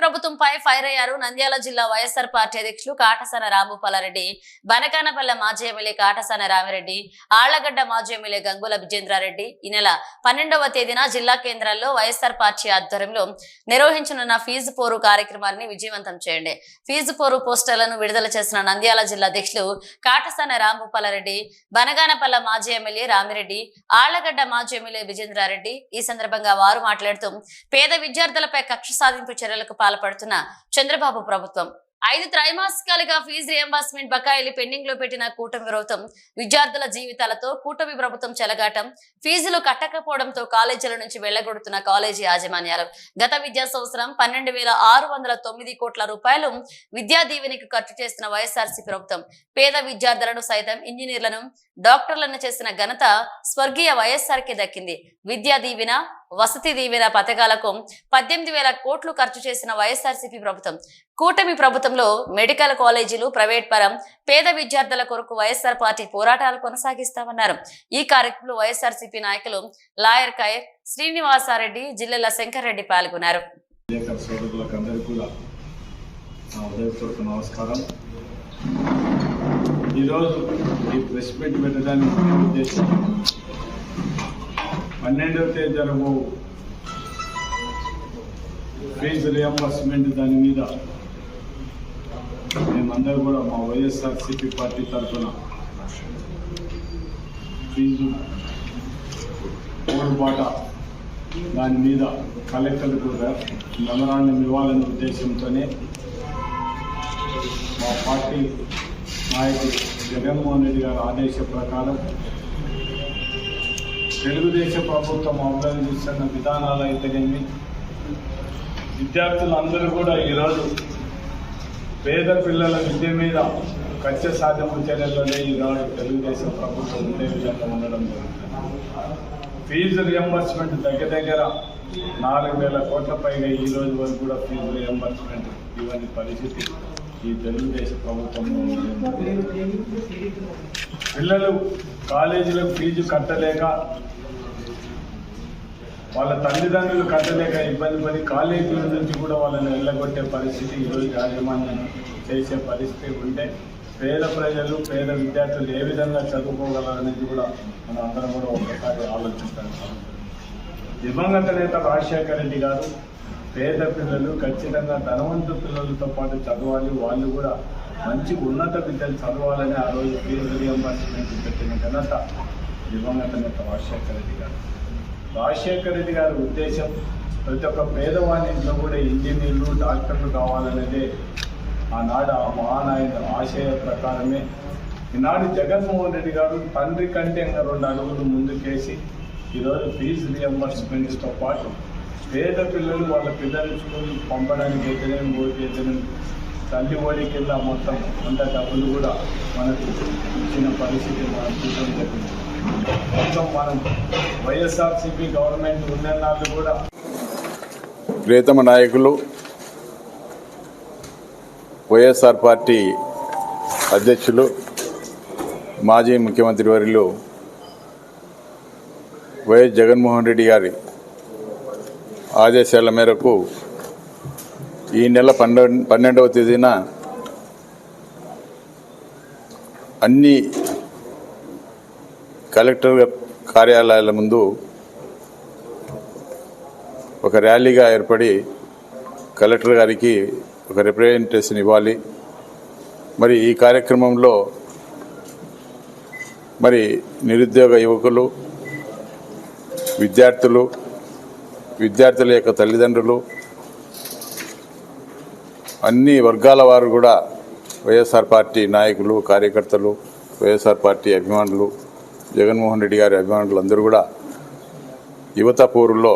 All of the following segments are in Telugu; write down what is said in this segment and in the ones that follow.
ప్రభుత్వంపై ఫైర్ అయ్యారు నంద్యాల జిల్లా వైఎస్ఆర్ పార్టీ అధ్యక్షులు కాటసాన రాంభూపాలారెడ్డి బనకానపల్లె మాజీ ఎమ్మెల్యే కాటసాన రామిరెడ్డి ఆళ్ళగడ్డ మాజీ ఎమ్మెల్యే గంగుల విజేంద్రారెడ్డి ఈ నెల పన్నెండవ తేదీన జిల్లా కేంద్రాల్లో వైఎస్ఆర్ పార్టీ ఆధ్వర్యంలో నిర్వహించనున్న ఫీజు పోరు కార్యక్రమాన్ని విజయవంతం చేయండి. ఫీజు పోరు పోస్టర్లను విడుదల చేసిన నంద్యాల జిల్లా అధ్యక్షులు కాటసాన రాంభూపాలారెడ్డి బనగానపల్లె మాజీ ఎమ్మెల్యే రామిరెడ్డి ఆళ్ళగడ్డ మాజీ ఎమ్మెల్యే విజేంద్రారెడ్డి ఈ సందర్భంగా వారు మాట్లాడుతూ పేద విద్యార్థులపై కక్ష సాధింపు చర్యలకు పాల్పడుతున్న చంద్రబాబు ప్రభుత్వం. ఐదు త్రైమాసికాలుగా ఫీజు రియంబర్స్మెంట్ బకాయిలు పెండింగ్లో పెట్టిన కూటమి ప్రభుత్వం విద్యార్థుల జీవితాలతో కూటమి ప్రభుత్వం చెలగాటం ఫీజులు కట్టకపోవడంతో కాలేజీల నుంచి వెళ్ళగొడుతున్న కాలేజీ యాజమాన్యాలు. గత విద్యా సంవత్సరం పన్నెండు వేల ఆరు వందల తొమ్మిది కోట్ల రూపాయలు విద్యా దీవెనికి ఖర్చు చేసిన వైఎస్ఆర్సీ ప్రభుత్వం. పేద విద్యార్థులను సైతం ఇంజనీర్లను డాక్టర్లను చేసిన ఘనత స్వర్గీయ వైఎస్ఆర్కే దక్కింది. విద్యా దీవెన వసతి దీవెన పథకాలకు పద్దెనిమిది వేల కోట్లు ఖర్చు చేసిన వైఎస్ఆర్సీపీ ప్రభుత్వం. కూటమి ప్రభుత్వంలో మెడికల్ కాలేజీలు ప్రైవేట్ పరం పేద విద్యార్థుల కొరకు వైఎస్ఆర్ పార్టీ పోరాటాలు కొనసాగిస్తామన్నారు. ఈ కార్యక్రమంలో వైఎస్ఆర్సీపీ నాయకులు లాయర్ కైర్ శ్రీనివాసారెడ్డి జిల్లెల శంకర్ రెడ్డి పాల్గొన్నారు నమస్కారం. ఈరోజు ఈ ప్రెస్ మీట్ పెట్టడానికి ఉద్దేశం పన్నెండవ తేదీ జరగు ఫీజు రియంబర్స్మెంట్ దాని మీద. మేమందరూ కూడా మా వైఎస్ఆర్సీపీ పార్టీ తరఫున ఫీజు ఓడుబాట దాని మీద కలెక్టర్ కూడా మెమరాండం ఇవ్వాలనే ఉద్దేశంతోనే మా పార్టీ నాయకుడు జగన్మోహన్ రెడ్డి గారి ఆదేశ ప్రకారం తెలుగుదేశం ప్రభుత్వం అవలంబిస్తున్న విధానాలు అయితేనేమి విద్యార్థులందరూ కూడా ఈరోజు పేద పిల్లల విద్య మీద కచ్చ సాధ్యము చర్యల్లోనే ఈనాడు తెలుగుదేశం ప్రభుత్వం ఉండే విధంగా ఉండడం జరుగుతుంది. ఫీజు రియంబర్స్మెంట్ దగ్గర దగ్గర నాలుగు వేల కోట్ల పైగా ఈ రోజు వరకు కూడా ఫీజు రియంబర్స్మెంట్ ఇవన్నీ పరిస్థితి ఈ తెలుగుదేశం ప్రభుత్వంలో పిల్లలు కాలేజీలకు ఫీజు కట్టలేక వాళ్ళ తల్లిదండ్రులు కట్టలేక ఇబ్బంది పడి కాలేజీల నుంచి కూడా వాళ్ళని వెళ్ళగొట్టే పరిస్థితి ఈరోజు యాజమాన్యం చేసే పరిస్థితి ఉంటే పేద ప్రజలు పేద విద్యార్థులు ఏ విధంగా చదువుకోగలరనేది కూడా మనం అందరం కూడా ఒకసారి ఆలోచించాలి దివంగత నేత రాజశేఖర రెడ్డి గారు పేద పిల్లలు ఖచ్చితంగా ధనవంతు పిల్లలతో పాటు చదవాలి వాళ్ళు కూడా మంచి ఉన్నత విద్యలు చదవాలని ఆ రోజు ఫీజు రియంబర్స్మెంట్ పెట్టిన ఘనత దివంగత నేత రాజశేఖర రెడ్డి గారు. రాజశేఖర రెడ్డి గారి ఉద్దేశం ప్రతి ఒక్క పేదవాడి ఇంట్లో కూడా ఇంజనీర్లు డాక్టర్లు కావాలనేదే. ఆనాడు ఆ మహానాయుడు ఆశయ ప్రకారమే. ఈనాడు జగన్మోహన్ రెడ్డి గారు తండ్రి కంటే ఇంకా రెండు అడుగులు ముందుకేసి ఈరోజు ఫీజు రియంబర్స్మెంట్తో పాటు పేద పిల్లలు వాళ్ళ పిల్లల్ని స్కూల్ పంపడానికి అయితేనేమి ఓటు అయితేనేమి తల్లి ఓడి కింద మొత్తం అంత డబ్బులు కూడా మనకు ఇచ్చిన పరిస్థితి మనం చూడడం జరిగింది. మొత్తం మనం వైఎస్ఆర్సీపీ గవర్నమెంట్ కూడా ప్రియతమ నాయకులు వైఎస్ఆర్ పార్టీ అధ్యక్షులు మాజీ ముఖ్యమంత్రి వర్యులు వైఎస్ జగన్మోహన్ రెడ్డి గారి ఆదేశాల మేరకు ఈ నెల పన్నెండు పన్నెండవ తేదీన అన్ని కలెక్టర్ కార్యాలయాల ముందు ఒక ర్యాలీగా ఏర్పడి కలెక్టర్ గారికి ఒక రిప్రజెంటేషన్ ఇవ్వాలి. మరి ఈ కార్యక్రమంలో మరి నిరుద్యోగ యువకులు విద్యార్థులు విద్యార్థుల యొక్క తల్లిదండ్రులు అన్ని వర్గాల వారు కూడా వైఎస్ఆర్ పార్టీ నాయకులు కార్యకర్తలు వైఎస్ఆర్ పార్టీ అభిమానులు జగన్మోహన్ రెడ్డి గారి అభిమానులు అందరూ కూడా యువత పోరుల్లో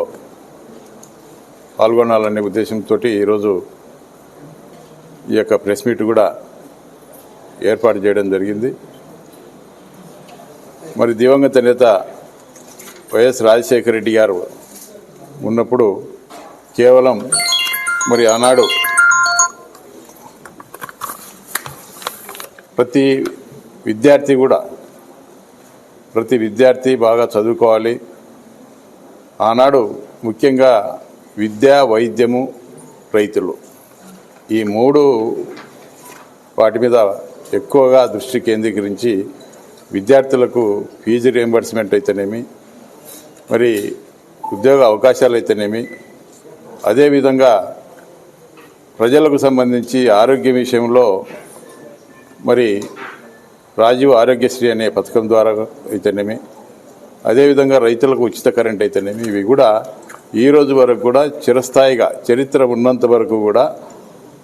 పాల్గొనాలనే ఉద్దేశంతో ఈరోజు ఈ యొక్క ప్రెస్ మీట్ కూడా ఏర్పాటు చేయడం జరిగింది. మరి దివంగత నేత వైఎస్ రాజశేఖర రెడ్డి గారు ఉన్నప్పుడు కేవలం మరి ఆనాడు ప్రతి విద్యార్థి కూడా ప్రతి విద్యార్థి బాగా చదువుకోవాలి. ఆనాడు ముఖ్యంగా విద్య వైద్యము రైతులు. ఈ మూడు వాటి మీద ఎక్కువగా దృష్టి కేంద్రీకరించి విద్యార్థులకు ఫీజు రియంబర్స్మెంట్ అయితేనేమి మరి ఉద్యోగ అవకాశాలు అయితేనేమి అదేవిధంగా ప్రజలకు సంబంధించి ఆరోగ్య విషయంలో మరి రాజీవ్ ఆరోగ్యశ్రీ అనే పథకం ద్వారా అయితేనేమి అదేవిధంగా రైతులకు ఉచిత కరెంట్ అయితేనేమి ఇవి కూడా ఈ రోజు వరకు కూడా చిరస్థాయిగా చరిత్ర ఉన్నంత వరకు కూడా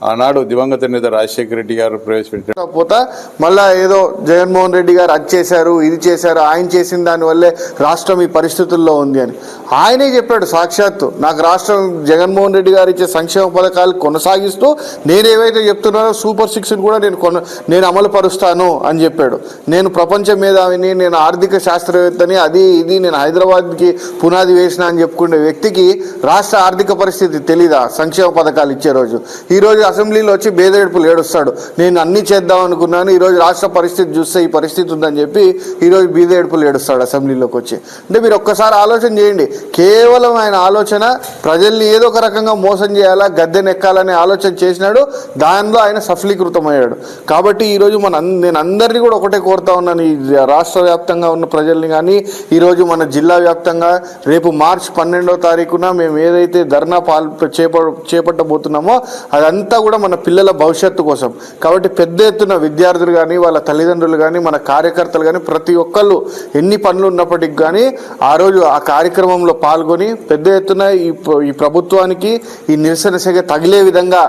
ఆనాడు దివంగత నేత రాజశేఖర రెడ్డి గారు ప్రవేశపెట్టిన పోతా మళ్ళా ఏదో జగన్మోహన్ రెడ్డి గారు అది చేశారు ఇది చేశారు ఆయన చేసిన దానివల్లే రాష్ట్రం ఈ పరిస్థితుల్లో ఉంది అని. ఆయనే చెప్పాడు సాక్షాత్తు నాకు రాష్ట్రం జగన్మోహన్ రెడ్డి గారు ఇచ్చే సంక్షేమ పథకాలు కొనసాగిస్తూ నేను ఏవైతే చెప్తున్నానో సూపర్ సిక్స్ కూడా నేను కొన నేను అమలు పరుస్తాను అని చెప్పాడు. నేను ప్రపంచ మేధావిని నేను ఆర్థిక శాస్త్రవేత్తని అది ఇది నేను హైదరాబాద్కి పునాది వేసిన అని చెప్పుకునే వ్యక్తికి రాష్ట్ర ఆర్థిక పరిస్థితి తెలీదా? సంక్షేమ పథకాలు ఇచ్చే రోజు. ఈరోజు అసెంబ్లీలో వచ్చి బేదేడుపులు ఏడుస్తాడు. నేను అన్ని చేద్దాం అనుకున్నాను ఈరోజు రాష్ట్ర పరిస్థితి చూస్తే ఈ పరిస్థితి ఉందని చెప్పి ఈరోజు బీదేడుపులు ఏడుస్తాడు అసెంబ్లీలోకి వచ్చి. అంటే మీరు ఒక్కసారి ఆలోచన చేయండి. కేవలం ఆయన ఆలోచన ప్రజల్ని ఏదో ఒక రకంగా మోసం చేయాలా గద్దెనెక్కాలనే ఆలోచన చేసినాడు దానిలో ఆయన సఫలీకృతమయ్యాడు. కాబట్టి ఈరోజు మన నేను అందరినీ కూడా ఒకటే కోరుతా ఉన్నాను ఈ రాష్ట్ర వ్యాప్తంగా ఉన్న ప్రజల్ని కానీ ఈరోజు మన జిల్లా వ్యాప్తంగా రేపు మార్చ్ పన్నెండో తారీఖున మేము ఏదైతే ధర్నా పాల్ చేప చేపట్టబోతున్నామో అదంతా కూడా మన పిల్లల భవిష్యత్తు కోసం. కాబట్టి పెద్ద ఎత్తున విద్యార్థులు కానీ వాళ్ళ తల్లిదండ్రులు కానీ మన కార్యకర్తలు కానీ ప్రతి ఒక్కళ్ళు ఎన్ని పనులు ఉన్నప్పటికి కానీ ఆ రోజు ఆ కార్యక్రమంలో పాల్గొని పెద్ద ఎత్తున ఈ ఈ ప్రభుత్వానికి ఈ నిరసన సెగ తగిలే విధంగా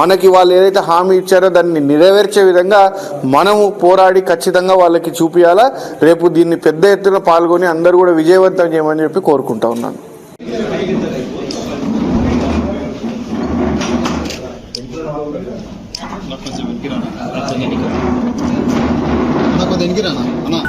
మనకి వాళ్ళు ఏదైతే హామీ ఇచ్చారో దాన్ని నెరవేర్చే విధంగా మనము పోరాడి ఖచ్చితంగా వాళ్ళకి చూపించాలా రేపు దీన్ని పెద్ద ఎత్తున పాల్గొని అందరూ కూడా విజయవంతం చేయమని చెప్పి కోరుకుంటా ఉన్నాను. నాకు కొంచెం ఎనికిరానా అన్నా